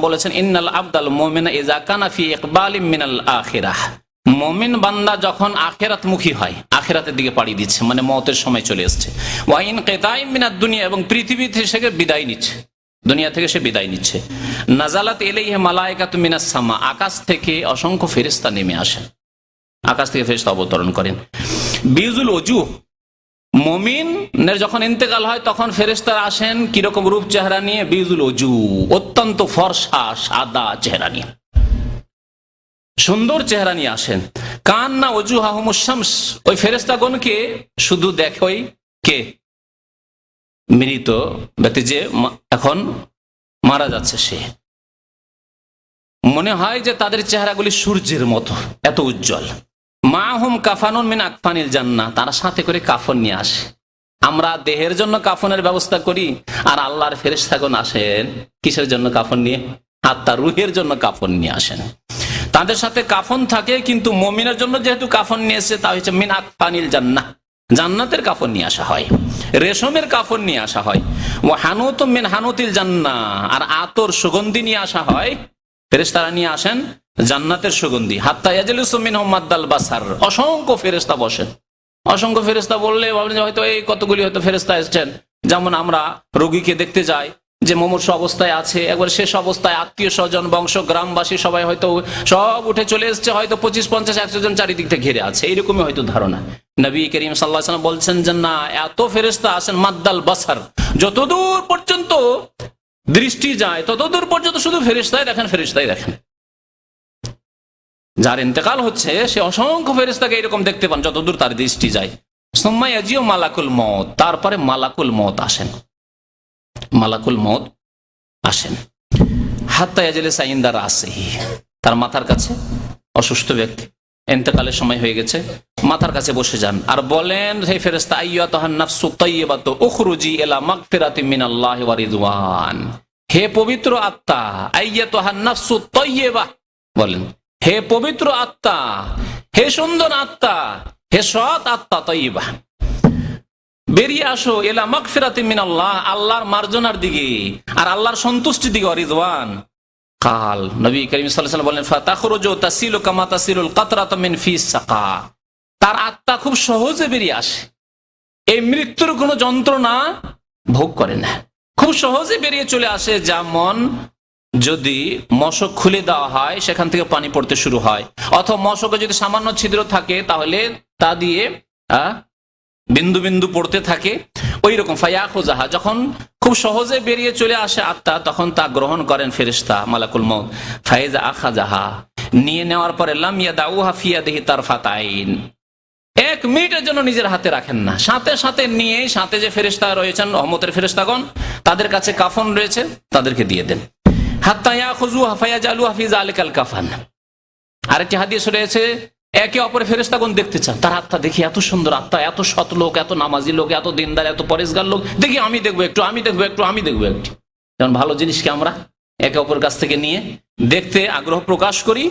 বলেছেন, ইন্নাল আবদাল মিনাল আখিরাহ। বান্দা যখন হয় দিকে পাড়ি দিচ্ছে মানে সময় চলে দুনিয়া এবং পৃথিবী থেকে বিদায় নিচ্ছে। দুনিয়া থেকে সে বিদায় নিচ্ছে। নাজালাত এলেই মালায়কাত মিনাস সামা আকাশ থেকে অসংখ্য ফেরিস্তা নেমে আসেন। আকাশ থেকে ফেরিস্তা অবতরণ করেন। বিউজুল অজু মমিনের যখন ইন্তেকাল হয়, তখন ফেরেস্তার আসেন কীরকম রূপ চেহারা নিয়ে? বিজুল অজু অত্যন্ত ফর্সা, সাদা চেহারা নিয়ে। সুন্দর চেহারা নিয়ে আসেন। কান না অজু হাহমুসামস ওই ফেরেস্তাগণকে শুধু দেখোই কে? মৃত ব্যক্তি যে এখন মারা যাচ্ছে সে। মনে হয় যে তাদের চেহারাগুলি সূর্যের মতো, এত উজ্জ্বল। মা হুম কাফানুন মিন আকফানিল জান্না তারা সাথে করে কাফন নিয়ে আসে। আমরা দেহের জন্য কাফনের ব্যবস্থা করি, আর আল্লাহর ফেরেস্তাগণ আসেন কিসের জন্য কাফন নিয়ে? আত্মা রুহের জন্য কাফন নিয়ে আসেন। তাদের সাথে কাফন থাকে, কিন্তু মমিনের জন্য যেহেতু কাফন নিয়ে এসে তা হচ্ছে মিন আকফানিল জান্না জান্নাতের কাফন নিয়ে আসা হয়, রেশমের কাফন নিয়ে আসা হয়। ও হানুত মিন হানুতিল জান্না আর আতর সুগন্ধি নিয়ে আসা হয় ফেরেস্তারা নিয়ে আসেন জান্নাতের সুগন্ধি। হাত্তা ইয়াজলিসুমিন মাদ্দাল বাসার। অসংখ্য ফেরেস্তা বসেন। অসংখ্য ফেরেস্তা বললে হয়তো এই কতগুলি হয়তো ফেরেস্তা এসছেন। যেমন আমরা রোগীকে দেখতে যাই, যে মুমূর্ষ অবস্থায় আছে, একবার শেষ অবস্থায় আত্মীয় স্বজন, বংশ, গ্রামবাসী সবাই হয়তো সব উঠে চলে এসছে, হয়তো পঁচিশ, পঞ্চাশ, একশো জন চারিদিক থেকে ঘিরে আছে। এইরকমই হয়তো ধারণা। নবী করিম সাল্লাহ বলছেন যে না, এত ফেরেস্তা আসেন মাদ্দাল বাসার। যতদূর পর্যন্ত দৃষ্টি যায় ততদূর পর্যন্ত শুধু ফেরিস্তাই দেখেন ফেরিস্তাই দেখেন। যার ইন্তেকাল হচ্ছে, সে অসংখ্য ফেরিস্তাকে এরকম দেখতে পান, যতদূর তার দৃষ্টি যায়। সোম্মাইজিও মালাকুল মত তারপরে মালাকুল মত আসেন। মালাকুল মত আসেন। হাত্তা ইয়াজলে সাইন্দার আসে তার মাথার কাছে অসুস্থ ব্যক্তি। এতেকালের সময় হয়ে গেছে, মাথার কাছে বসে যান। আর বলেন, হে ফেরেস্তা আইয়া তাহান নাফসু তাইয়্যিবাতু উখরুজি ইলা মাগফিরাতি মিনাল্লাহি ওয়া রিদওয়ান। হে পবিত্র আত্মা আইয়া তাহান নাফসু তাইয়্যিবা বলেন। হে পবিত্র আত্মা, হে সুন্দর আত্মা, হে সৎ আত্মা তৈবা বেরিয়ে আসো এলা মকফিরাতে মিনাল্লাহ, আল্লাহর মার্জনার দিকে আর আল্লাহর সন্তুষ্টির দিকে অরিজওয়ান কাল নবী করিম সাল্লাল্লাহু বলেন, ফাতাখরুজু তাসিলু কামা তাসিলুল কাতরাতু মিন ফিস সাকা। তার আত্মা খুব সহজে বেরিয়ে আসে। এই মৃত্যুর কোনো যন্ত্রণা ভোগ করে না। খুব সহজে বেরিয়ে চলে আসে যেমন যদি মশক খুলে দেওয়া হয়, সেখান থেকে পানি পড়তে শুরু হয়। অথবা মশকে যদি সামান্য ছিদ্র থাকে, তাহলে তা দিয়ে বিন্দু বিন্দু পড়তে থাকে। ওই রকম ফায়াখুজাহা যখন খুব সহজে বেরিয়ে চলে আসে আত্মা, তখন তা গ্রহণ করেন ফেরিস্তা মালাকুল মত ফাইজা আখাজাহা, নিয়ে নেওয়ার পরে লামিয়া দাউহা ফিয়া দেহি তার ফাতাইন এক মিনিটের জন্য নিজের হাতে রাখেন না। সাথে সাথে নিয়ে সাথে যে ফেরিস্তা রয়েছেন অহমতের ফেরিস্তাগণ তাদের কাছে কাফন রয়েছে, তাদেরকে দিয়ে দেন। হাত্তায়া খুজু হাফায়া জালু হাফিজ আলিকাল কাফান। আরেকটি হাদিস রয়েছে, একে অপরে ফেরেস্তাগণ দেখতে চান। তার আত্মা দেখি এত সুন্দর আত্মা, এত সৎ লোক, এত নামাজি লোক, এত দিনদার, এত পরেশগার লোক। দেখি আমি দেখব একটু, আমি দেখব একটু, আমি দেখব একটু। যেমন ভালো জিনিসকে আমরা? একে অপরের কাছ থেকে নিয়ে দেখতে আগ্রহ প্রকাশ করি।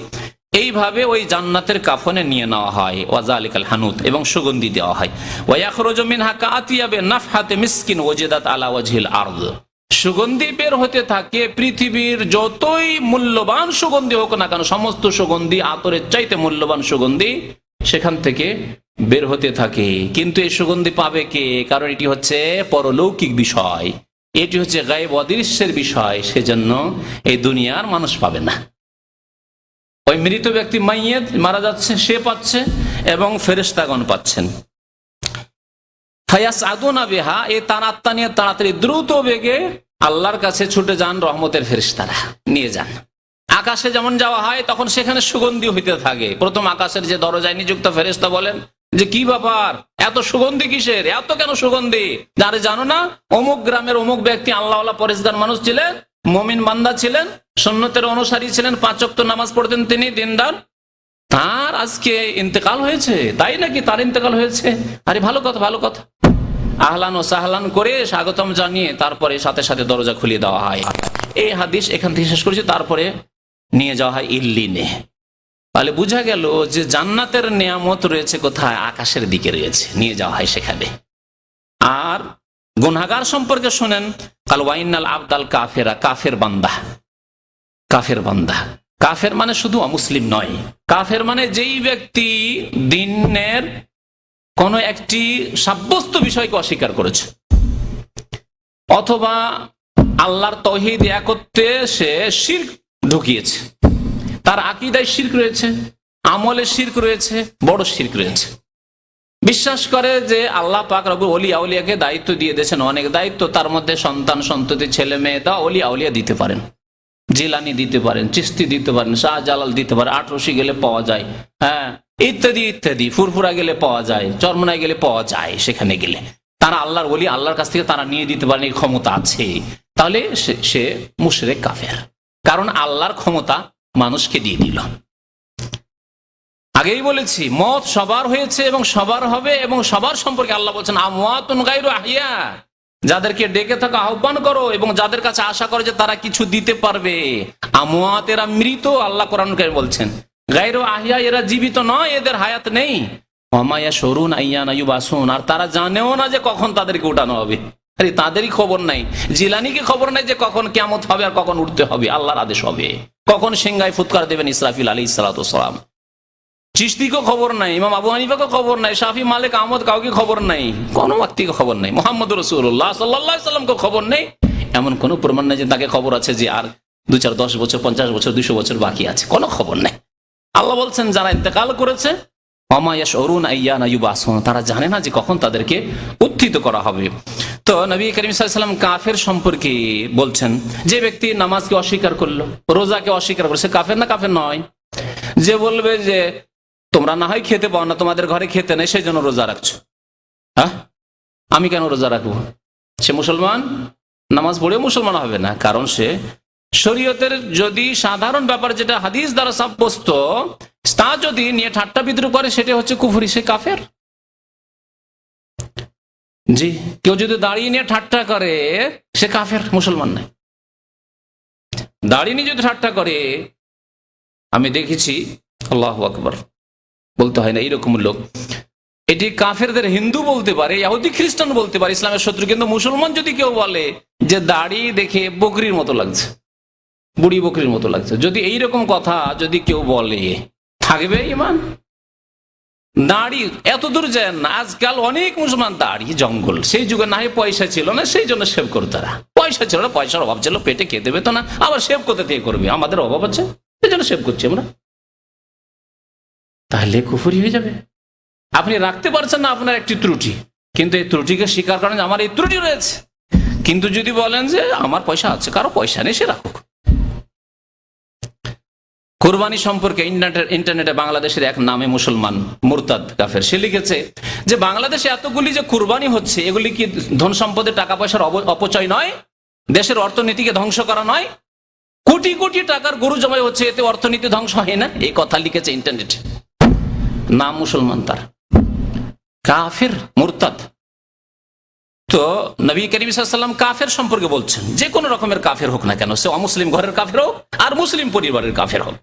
এইভাবে ওই জান্নাতের কাফনে নিয়ে নেওয়া হয়। ওয়াজা আলিকাল হানুত, এবং সুগন্ধি দেওয়া হয়। ওয়াখরজমিন হাকা আতিয়াবে নাফহাতে মিসকিন ওজেদাত আলা ওয়াজহিল আর্দ। সুগন্ধি বের হতে থাকে পৃথিবীর যতই মূল্যবান সুগন্ধি হোক না কেন, সমস্ত সুগন্ধি আতরের চাইতে মূল্যবান সুগন্ধি সেখান থেকে বের হতে থাকে। কিন্তু এই সুগন্ধি পাবে কে? কারণ এটি হচ্ছে পরলৌকিক বিষয়। এটি হচ্ছে গায়েব অদৃশ্যের বিষয়। সেজন্য এই দুনিয়ার মানুষ পাবে না। ওই মৃত ব্যক্তি মাইয়েত মারা যাচ্ছে, সে পাচ্ছে এবং ফেরেস্তাগণ পাচ্ছেন। ফায়াস আদুনা বেহা, এই তার আত্মা নিয়ে তাড়াতাড়ি দ্রুত বেগে আল্লাহর কাছে ছুটে যান রহমতের ফেরিস্তারা নিয়ে যান। আকাশে যেমন যাওয়া হয়, তখন সেখানে সুগন্ধি হইতে থাকে। প্রথম আকাশের যে দরজায় নিযুক্ত ফেরিস্তা বলেন, যে কি ব্যাপার? এত সুগন্ধি কিসের? এত কেন সুগন্ধি? যারে জানো না, অমুক গ্রামের অমুক ব্যক্তি আল্লাহ পরিষ্কার মানুষ ছিলেন মমিন বান্দা ছিলেন সন্ন্যতের অনুসারী ছিলেন পাঁচক্ত নামাজ পড়তেন তিনি, দিনদার। তার আজকে ইন্তেকাল হয়েছে, তাই নাকি তার ইন্তেকাল হয়েছে? আরে ভালো কথা ভালো কথা। আহলান ও সাহলান করে স্বাগতম জানিয়ে তারপরে সাথে সাথে দরজা খুলিয়ে দেওয়া হয়। এই হাদিস এখান থেকে শেষ করেছি, তারপরে নিয়ে যাওয়া হয় ইল্লিনে। তাহলে বোঝা গেল যে জান্নাতের নিয়ামত রয়েছে কোথায়? আকাশের দিকে রয়েছে, নিয়ে যাওয়া হয় সেখানে। আর গুনাগার সম্পর্কে শোনেন, কাল ওয়াইনাল আবদাল কাফেরা, কাফের বান্দা। কাফের বান্দা। কাফের মানে শুধু অমুসলিম নয়। কাফের মানে যেই ব্যক্তি দিনের কোন একটি সাব্যস্ত বিষয়কে অস্বীকার করেছে। অথবা আল্লাহর তহিদ একত্রে সে শির্ক ঢুকিয়েছে। তার আকিদায় শির্ক রয়েছে, আমলে শির্ক রয়েছে, বড় শির্ক রয়েছে। বিশ্বাস করে যে আল্লাহ পাক রবু অলি আউলিয়াকে দায়িত্ব দিয়ে দিয়েছেন অনেক দায়িত্ব, তার মধ্যে সন্তান, সন্ততি, ছেলে, মেয়ে দা অলি আউলিয়া দিতে পারেন। জিলানি দিতে পারেন, চিস্তি দিতে পারেন, শাহজালাল দিতে পারেন আটরশি গেলে পাওয়া যায় হ্যাঁ ইত্যাদি ইত্যাদি, ফুরফুরা গেলে পাওয়া যায়, চরমনায় গেলে পাওয়া যায় সেখানে গেলে। তারা আল্লাহর বলি আল্লাহর কাছ থেকে তারা নিয়ে দিতে পারেন, এই ক্ষমতা আছে। তাহলে সে- সে মুশরেক কাফের। কারণ আল্লাহর ক্ষমতা মানুষকে দিয়ে দিল। আগেই বলেছি মত সবার হয়েছে এবং সবার হবে এবং সবার সম্পর্কে আল্লাহ বলছেন গায়রু আহিয়া যাদেরকে ডেকে থাকা আহ্বান করো এবং যাদের কাছে আশা করো যে তারা কিছু দিতে পারবে। আমওয়াত এরা মৃত, আল্লাহ কোরআন বলছেন। গায়রু আহিয়া এরা জীবিত নয়, এদের হায়াত নেই। অমায়া সরুন আইয়া নাইব আসুন আর তারা জানেও না যে কখন তাদেরকে উঠানো হবে। আরে, তাদেরই খবর নাই। জিলানিকে খবর নাই যে কখন কেমত হবে আর কখন উঠতে হবে। আল্লাহর আদেশ হবে। কখন সিংগায় ফুৎকার দেবেন ইসরাফিল আলী ইসালাতাম চিস্তিকে খবর নাই, ইমাম আবু হানিফাকে খবর নাই, শাফি মালিক আহমদ কাউকে খবর নাই, কোন ব্যক্তিকে খবর নাই মোহাম্মদ রসুল্লাহ সাল্লাহ সাল্লামকে খবর নেই। এমন কোন প্রমাণ নেই যে তাকে খবর আছে যে আর দু চার দশ বছর, পঞ্চাশ বছর, দুশো বছর বাকি আছে, কোনো খবর নেই। আল্লাহ বলছেন, যারা ইন্তেকাল করেছে অমায়াস অরুণ আইয়া নাইবাসন তারা জানে না যে কখন তাদেরকে উত্থিত করা হবে। তো নবী করিম সাল্লাম কাফের সম্পর্কে বলছেন, যে ব্যক্তি নামাজকে অস্বীকার করল, রোজাকে অস্বীকার করল, সে কাফের না কাফের নয়? যে বলবে যে তোমরা না হয় খেতে পাও না, তোমাদের ঘরে খেতে নেই সেই জন্য রোজা রাখছো। হ্যাঁ? আমি কেন রোজা রাখব? সে মুসলমান? নামাজ পড়েও মুসলমান হবে না, কারণ সে শরীয়তের যদি সাধারণ ব্যাপার যেটা হাদিস দ্বারা সাব্যস্ত, তা যদি নিয়ে ঠাট্টা বিদ্রুপ করে, সেটা হচ্ছে কুফুরি, সে কাফের। জি, কেউ যদি দাঁড়িয়ে নিয়ে ঠাট্টা করে, সে কাফের, মুসলমান নাই দাঁড়িয়ে নিয়ে যদি ঠাট্টা করে, আমি দেখেছি, আল্লাহ আকবর। বলতে হয় না এইরকম লোক। এটি কাফেরদের হিন্দু বলতে পারে ইহুদি খ্রিস্টান বলতে পারে, ইসলামের শত্রু, কিন্তু মুসলমান যদি কেউ বলে যে দাড়ি দেখে বকরির মতো লাগছে, বুড়ি বকরির মতো লাগছে, যদি এইরকম কথা যদি কেউ বলে, থাকবে ইমান? দাড়ি এত দূর যায় না, আজকাল অনেক মুসলমান দাড়ি, জঙ্গল, সেই যুগে না পয়সা ছিল না, সেই জন্য সেভ করতো তারা। পয়সা ছিল না, পয়সার অভাব ছিল, পেটে খেতে পেতো না, আবার সেভ করতে থেকে করবে? আমাদের অভাব আছে, সেই জন্য সেভ করছি আমরা। তাহলে কুফুরি হয়ে যাবে। আপনি রাখতে পারছেন না আপনার একটি ত্রুটি। কিন্তু এই ত্রুটিকে স্বীকার করেন আমার এই ত্রুটি রয়েছে। কিন্তু যদি বলেন যে আমার পয়সা আছে, কারও পয়সা নেই, সে রাখুক। কোরবানি সম্পর্কে ইন্টারনেট ইন্টারনেটে বাংলাদেশের এক নামে মুসলমান মুরতাদ কাফের সে লিখেছে যে বাংলাদেশে এতগুলি যে কুরবানি হচ্ছে, এগুলি কি ধন সম্পদের টাকা পয়সার অপচয় নয়? দেশের অর্থনীতিকে ধ্বংস করা নয়? কোটি কোটি টাকার গরু জমাই হচ্ছে, এতে অর্থনীতি ধ্বংস হয় না? এই কথা লিখেছে ইন্টারনেটে। নাম মুসলমান তার কাফের মুরতাদ তো নবী করিম সাল্লাম কাফের সম্পর্কে বলছেন যে কোনো রকমের কাফের হোক না কেন সে অমুসলিম ঘরের কাফের হোক আর মুসলিম পরিবারের কাফের হোক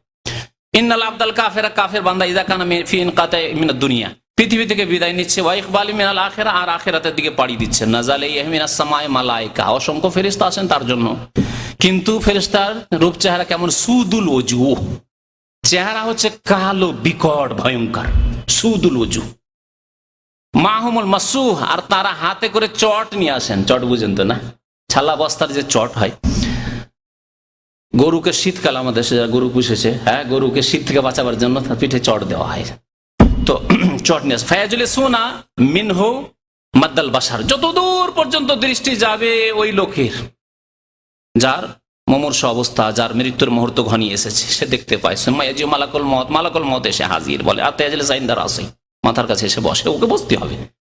ইন্নাল কাফেরা কাফের বান্দা কানা ফি ইনকাতায় মিনাদ দুনিয়া পৃথিবী থেকে বিদায় নিচ্ছে, ওয়া ইকবালি মিনাল আখেরা, আর আখেরাতের দিকে পাড়ি দিচ্ছে। নাজালে ইহমিনাস সামায় মালাইকা অসংখ্য ফেরেশতা আছেন তার জন্য। কিন্তু ফেরিস্তার রূপ চেহারা কেমন সুদুল ওজু। চেহারা হচ্ছে কালো, বিকট, ভয়ঙ্কর। সুদুল ওজু মাহমুল মাসুহ, আর তারা হাতে করে চট নিয়ে আসেন। চট বুঝেন তো না? ছালা বস্তার যে চট হয়। গরুকে শীতকাল আমাদের যারা গরু পুষেছে হ্যাঁ গরুকে শীত থেকে বাঁচাবার জন্য তার পিঠে চট দেওয়া হয়। তো চট নিয়ে। ফায়াজুল সোনা মিনহু মাদ্দাল বাসার যত দূর পর্যন্ত দৃষ্টি যাবে ওই লোকের, যার মমর্ষ অবস্থা যার মৃত্যুর মুহূর্ত ঘনিয়ে এসেছে, সে দেখতে পায়। সুমাইয়াজি মালাকুল মত মালাকুল মত এসে হাজির বলে আর তেজাল সাইন্দার আসে মাথার কাছে এসে বসে, ওকে বসতে হবে।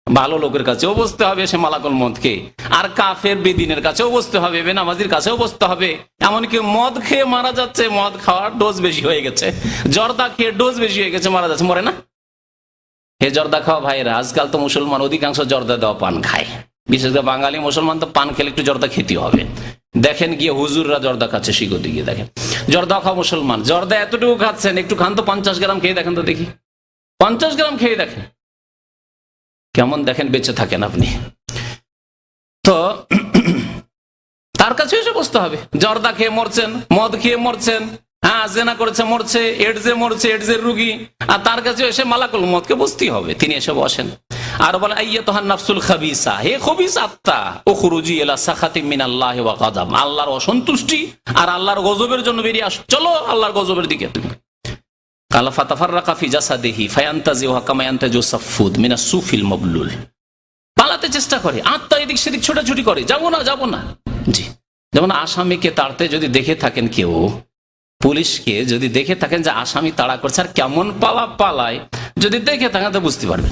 ভালো লোকের কাছেও বসতে হবে সে মালাকুল মদকে আর কাফের বেদিনের কাছেও বসতে হবে, বেনামাজির কাছেও বসতে হবে। এমনকি মদ খেয়ে মারা যাচ্ছে, মদ খাওয়ার ডোজ বেশি হয়ে গেছে। জর্দা খেয়ে ডোজ বেশি হয়ে গেছে, মারা যাচ্ছে, মরে না? হে জর্দা খাওয়া ভাইরা আজকাল তো মুসলমান অধিকাংশ জর্দা দেওয়া পান খায়। বিশেষ করে বাঙালি মুসলমান তো পান খেলে একটু জর্দা খেতে হবে। দেখেন গিয়ে হুজুররা জর্দা খাচ্ছে শিগতি গিয়ে দেখেন। জর্দা খাওয়া মুসলমান, জর্দা এতটুকু খাচ্ছেন, একটু খান তো পঞ্চাশ গ্রাম খেয়ে দেখেন তো দেখি। পঞ্চাশ গ্রাম খেয়ে দেখেন। কেমন দেখেন, বেঁচে থাকেন আপনি। তো তার কাছে এসে বসতে হবে। জর্দা খেয়ে মরছেন, মদ খেয়ে মরছেন হ্যাঁ জেনা করেছে, মরছে এডসে মরছে এডসের রুগী, আর তার কাছে এসে মালাকুল মদকে বসতেই হবে। তিনি এসে বসেন। আর বলে আইয়া তোহান নাফসুল খাবিসা। হে খবিস, আত্মা ও খুরুজি এলা সাখাতি মিন ওয়া গাদাম। আল্লাহর অসন্তুষ্টি আর আল্লাহর গজবের জন্য বেরিয়ে আস। চলো আল্লাহর গজবের দিকে। তুমি কালা ফাতাফাররাকা ফি জাসাদিহি ফায়ান্তাজি ওয়া কামায়ান্তাজু সাফুদ মিনা সুফিল মাবলুল। পালাতে চেষ্টা করে। আত্মা এদিক সেদিক ছোটাছুটি করে। যাব না যাব না। জি। যেমন আসামিকে তাড়তে যদি দেখে থাকেন কেউ, পুলিশকে যদি দেখে থাকেন যে আসামি তাড়া করছে আর কেমন পালা পালায়, যদি দেখে থাকেন তো বুঝতে পারবেন।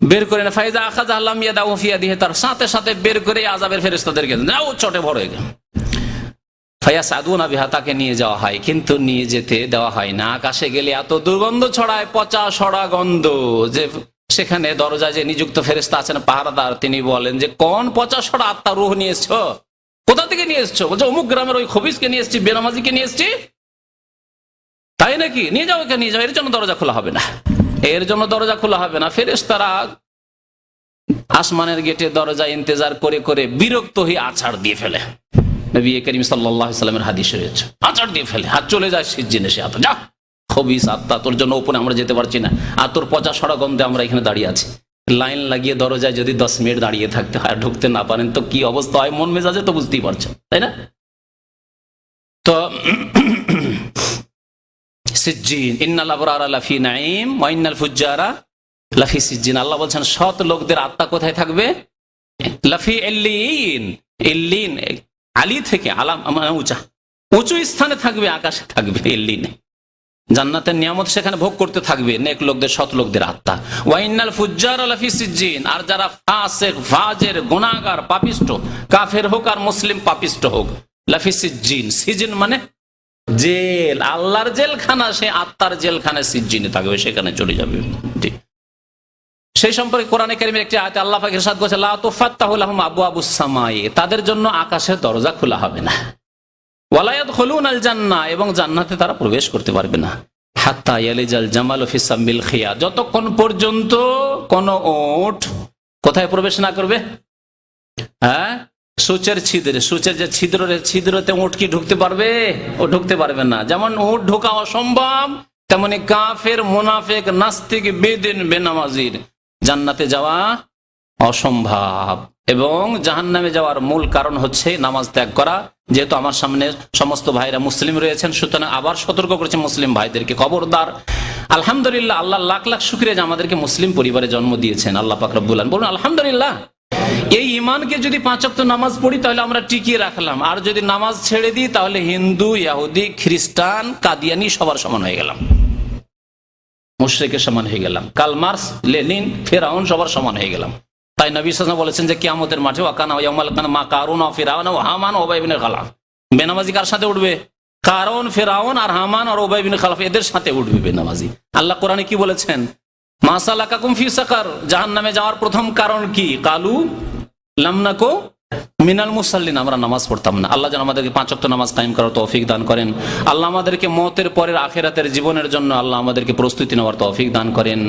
বের করে না। ফাইজা আখাজ আল্লাহ মিয়া ফিয়া দিয়ে তার সাথে সাথে বের করে আজাবের ফেরেস্তাদেরকে যাও চটে ভরে গেল। ফাইয়া সাদুনা বিহা, তাকে নিয়ে যাওয়া হয়, কিন্তু নিয়ে যেতে দেওয়া হয় না। আকাশে গেলে এত দুর্গন্ধ ছড়ায়, পচা সড়া গন্ধ। যে সেখানে দরজায় যে নিযুক্ত ফেরেস্তা আছেন, পাহারাদার, তিনি বলেন যে, কোন পচা সড়া আত্মা রুহ নিয়ে এসছো? কোথা থেকে নিয়ে এসছো? বলছে, অমুক গ্রামের ওই খবিসকে নিয়ে এসছি, বেনামাজিকে নিয়ে এসছি। তাই নাকি? নিয়ে যাও একে, নিয়ে যাও। এর জন্য দরজা খোলা হবে না। এর জন্য দরজা খোলা হবে না। ফেরেস্তারা আসমানের গেটে দরজা ইন্তজার করে করে বিরক্ত হয়ে আছাড় দিয়ে ফেলে। নবী করিম সাল্লামের হাদিস রয়েছে। আচার দিয়ে ফেলে। হাত চলে যায় সিজ্জিনে সে হাত যা, খবিস আত্মা, তোর জন্য ওপরে আমরা যেতে পারছি না। আর তোর পচা সড়া গন্ধে আমরা এখানে দাঁড়িয়ে আছি। লাইন লাগিয়ে দরজায় যদি দশ মিনিট দাঁড়িয়ে থাকতে হয় ঢুকতে না পারেন, তো কি অবস্থা হয়? মন মেজাজে তো বুঝতেই পারছেন, তাই না? তো সিজ্জিন, ইন্নাল আবরার লাফি নাইম ওয়াইনাল ফুজ্জারা লাফি সিজ্জিন। আল্লাহ বলছেন, সৎ লোকদের আত্মা কোথায় থাকবে? লাফি এল্লিন এল্লিন, আলী থেকে আলাম মানে উঁচা, উঁচু স্থানে থাকবে, আকাশে থাকবে এল্লিনে। জান্নাতের নিয়ামত সেখানে ভোগ করতে থাকবে, নেক লোকদের, সৎ লোকদের আত্মা। ওয়াইনাল ফুজ্জার আলাফি সিজ্জিন, আর যারা ফাসেক, ফাজের, গুনাহগার, পাপিষ্ট, কাফের হোক আর মুসলিম পাপিষ্ট হোক, লাফি সিজ্জিন। সিজিন মানে জেল, আল্লাহর জেলখানা, সে আত্মার জেলখানা সিজ্জিনে থাকবে, সেখানে চলে যাবে। সেই সম্পর্কে কোরআনে কারিমের একটি আয়তে আল্লাহ পাকের সাথ করছে লা তুফাত্তাহুল লাহুম আবু আবু সামাই তাদের জন্য আকাশের দরজা খোলা হবে না। ওয়ালায়াত হলুন আল জান্না এবং জান্নাতে তারা প্রবেশ করতে পারবে না। হাত্তা ইয়ালিজাল জামাল ফিসাম্বিল খিয়া যতক্ষণ পর্যন্ত কোন ওট কোথায় প্রবেশ না করবে? হ্যাঁ? সূচের ছিদ্রে, সূচের যে ছিদ্র ছিদ্রতে উঠ কি ঢুকতে পারবে? ও ঢুকতে পারবে না। যেমন উঠ ঢোকা অসম্ভব, তেমনি কাফের, মোনাফেক, নাস্তিক, বেদিন, বেনামাজির জান্নাতে যাওয়া অসম্ভব। এবং জাহান নামে যাওয়ার মূল কারণ হচ্ছে নামাজ ত্যাগ করা। যেহেতু আমার সামনে সমস্ত ভাইরা মুসলিম রয়েছেন, সুতরাং আবার সতর্ক করেছে মুসলিম ভাইদেরকে। খবরদার। আলহামদুলিল্লাহ, আল্লাহ লাখ লাখ শুক্রিয়া যে আমাদেরকে মুসলিম পরিবারে জন্ম দিয়েছেন। আল্লাহ পাকরবুল্লান বলুন, আলহামদুলিল্লাহ। এই ইমানকে যদি পাঁচক্ত নামাজ পড়ি, তাহলে আমরা টিকিয়ে রাখলাম। আর যদি নামাজ ছেড়ে দিই, তাহলে হিন্দু, ইয়াহুদি, খ্রিস্টান, কাদিয়ানি সবার সমান হয়ে গেলাম। মুশ্রিকের সমান হয়ে গেলাম। কাল মার্স লেনিন, ফেরাউন সবার সমান হয়ে গেলাম। তাই নবী সাসা বলেছেন যে, কিয়ামতের মাঠে, ওয়াকানা ইয়ামাল কানা মা কারুন ফিরাউন ও হামান ওবাইবিন খালাফ। বেনামাজি কার সাথে উঠবে? কারণ ফেরাউন আর হামান আর ওবাইবিন খালাফ, এদের সাথে উঠবে বেনামাজি। আল্লাহ কোরআনে কি বলেছেন? মাসালা কাকুম ফি সাকার জাহান নামে যাওয়ার প্রথম কারণ কি? কালু লামনাকো মিনাল মুসাল্লিন, আমরা নামাজ পড়তাম না। আল্লাহ যেন আমাদেরকে পাঁচ অক্ট নামাজ কায়েম করার তৌফিক দান করেন। আল্লাহ আমাদেরকে মতের পরের আখেরাতের জীবনের জন্য আল্লাহ আমাদেরকে প্রস্তুতি নেওয়ার তৌফিক দান করেন।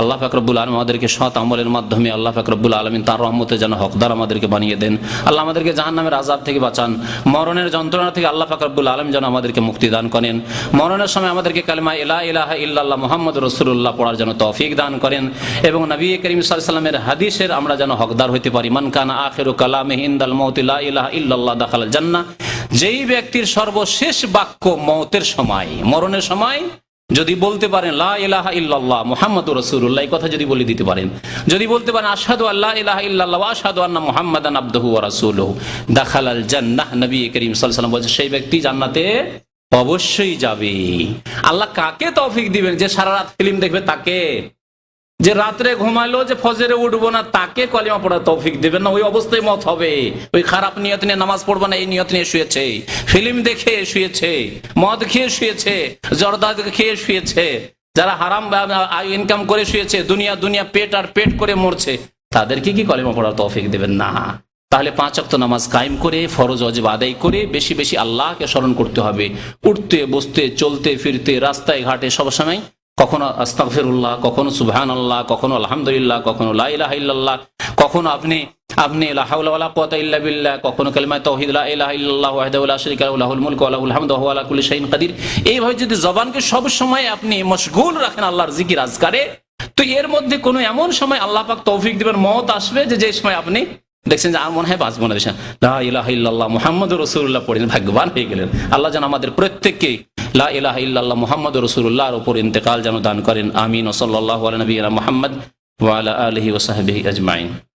আল্লাহ ফাকরবুল আলম আমাদেরকে সৎ আমলের মাধ্যমে আল্লাহ ফাকরবুল আলমিন তার রহমতে যেন হকদার আমাদেরকে বানিয়ে দেন। আল্লাহ আমাদেরকে জাহান নামের আজাব থেকে বাঁচান। মরণের যন্ত্রণা থেকে আল্লাহ ফাকরবুল আলম যেন আমাদেরকে মুক্তি দান করেন। মরণের সময় আমাদেরকে কালিমা ইলা ইলাহা ইল্লাল্লাহ মোহাম্মদ রসুল্লাহ পড়ার জন্য তৌফিক দান করেন। এবং নবী করিম সাল্লামের হাদিসের আমরা যেন হকদার হইতে পারি। মান কানা আখেরু কালামে হিন্দাল মৌতিলা ইলাহা ইল্লাল্লাহ দাখাল জান্না যেই ব্যক্তির সর্বশেষ বাক্য মৌতের সময়, মরণের সময়, যদি বলতে পারেন লা ইল্লাল্লাহ রসুল্লাহ কথা যদি বলে দিতে পারেন। যদি বলতে পারেন আসাদু আল্লাহ ইল্লাল্লাহ আসাদু আন্না জান্নাহ, নবী করিম বলছে সেই ব্যক্তি জান্নাতে অবশ্যই যাবে। আল্লাহ কাকে তৌফিক দিবেন যে সারা রাত ফিল্ম দেখবে তাকে? যে রাত্রে ঘুমালো যে ফজরে উঠবো না, তাকে কলিমা পড়া তৌফিক দেবেন না, ওই অবস্থায় মত হবে। ওই খারাপ নিয়ত নিয়ে নামাজ পড়ব না, এই নিয়ত নিয়ে শুয়েছে। ফিল্ম দেখে শুয়েছে, মদ খেয়ে শুয়েছে, জর্দা খেয়ে শুয়েছে, যারা হারাম ইনকাম করে শুয়েছে, দুনিয়া দুনিয়া পেট আর পেট করে মরছে, তাদেরকে কি কলিমা পড়ার তৌফিক দেবেন না? তাহলে পাঁচ অক্ত নামাজ কায়েম করে, ফরজ অজব আদায় করে, বেশি বেশি আল্লাহকে স্মরণ করতে হবে। উঠতে, বসতে, চলতে, ফিরতে, রাস্তায়, ঘাটে সবসময় কখনো আস্তাগফিরুল্লাহ, কখনো সুবহান আল্লাহ কখনো আলহামদুলিল্লাহ, কখনো লাইলাহ কখনো আপনি আপনি ইল্লা কখনো কালিমা লাহু কাদির। এইভাবে যদি জবানকে সব সময় আপনি মশগুল রাখেন আল্লাহর জিকির আজকারে, তো এর মধ্যে কোনো এমন সময় আল্লাহ পাক তৌফিক দিবেন, মত আসবে যে যে সময় আপনি দেখছেন যে আর মনে হয় বাঁচবো না দেশে। লাহ মুহাম্মদুর রাসূলুল্লাহ পড়েন ভাগ্যবান হয়ে গেলেন। আল্লাহ যেন আমাদের প্রত্যেককে লা ইলাহ ইল্লাল্লাহ মুহাম্মদুর রসুল্লাহর উপর ইন্তেকাল যেন দান করেন। আমিন। ওসল্লাহ আলী আলা মোহাম্মদ ওয়ালা আলহি সাহবিহি আজমাইন।